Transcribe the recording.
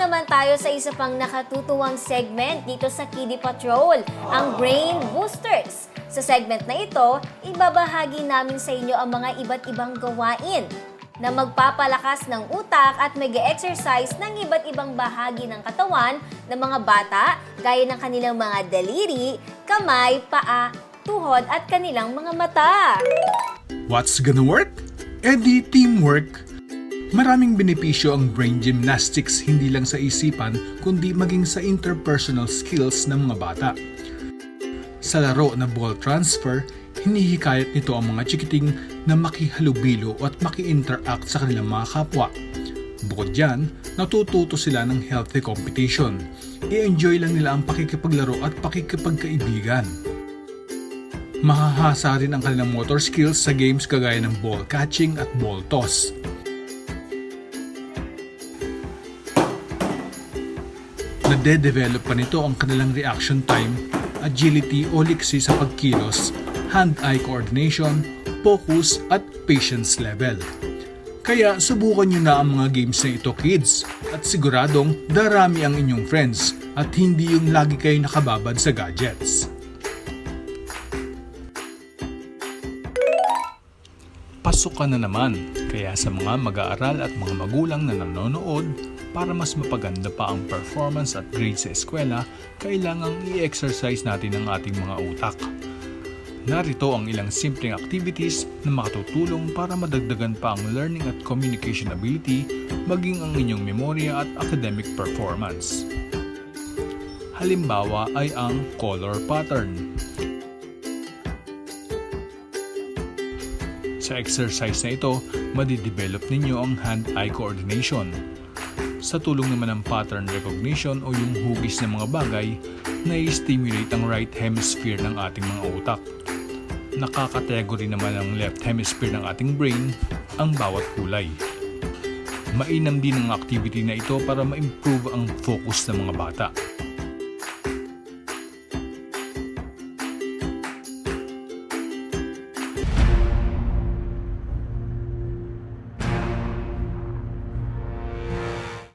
naman tayo sa isa pang nakatutuwang segment dito sa Kiddie Patrol, ang Brain Boosters. Sa segment na ito, ibabahagi namin sa inyo ang mga iba't ibang gawain na magpapalakas ng utak at mag exercise ng iba't ibang bahagi ng katawan ng mga bata gaya ng kanilang mga daliri, kamay, paa, tuhod at kanilang mga mata. What's gonna work? Edi teamwork. Maraming benepisyo ang brain gymnastics hindi lang sa isipan kundi maging sa interpersonal skills ng mga bata. Sa laro na ball transfer, hinihikayat nito ang mga chikiting na makihalubilo at maki-interact sa kanilang mga kapwa. Bukod dyan, natututo sila ng healthy competition. I-enjoy lang nila ang pakikipaglaro at pakikipagkaibigan. Mahahasa rin ang kanilang motor skills sa games kagaya ng ball catching at ball toss. Nade-develop pa nito ang kanilang reaction time, agility o liksi sa pagkilos, hand-eye coordination, focus at patience level. Kaya subukan nyo na ang mga games na ito kids at siguradong darami ang inyong friends at hindi yung lagi kayo nakababad sa gadgets. Pasok ka na naman, kaya sa mga mag-aaral at mga magulang na nanonood, para mas mapaganda pa ang performance at grades sa eskwela, kailangang i-exercise natin ang ating mga utak. Narito ang ilang simpleng activities na makatutulong para madagdagan pa ang learning at communication ability, maging ang inyong memorya at academic performance. Halimbawa ay ang color pattern. Sa exercise na ito, madidevelop ninyo ang hand-eye coordination. Sa tulong naman ng pattern recognition o yung hugis ng mga bagay, na-stimulate ang right hemisphere ng ating mga utak. Nakakategory naman ang left hemisphere ng ating brain ang bawat kulay. Mainam din ang activity na ito para ma-improve ang focus ng mga bata.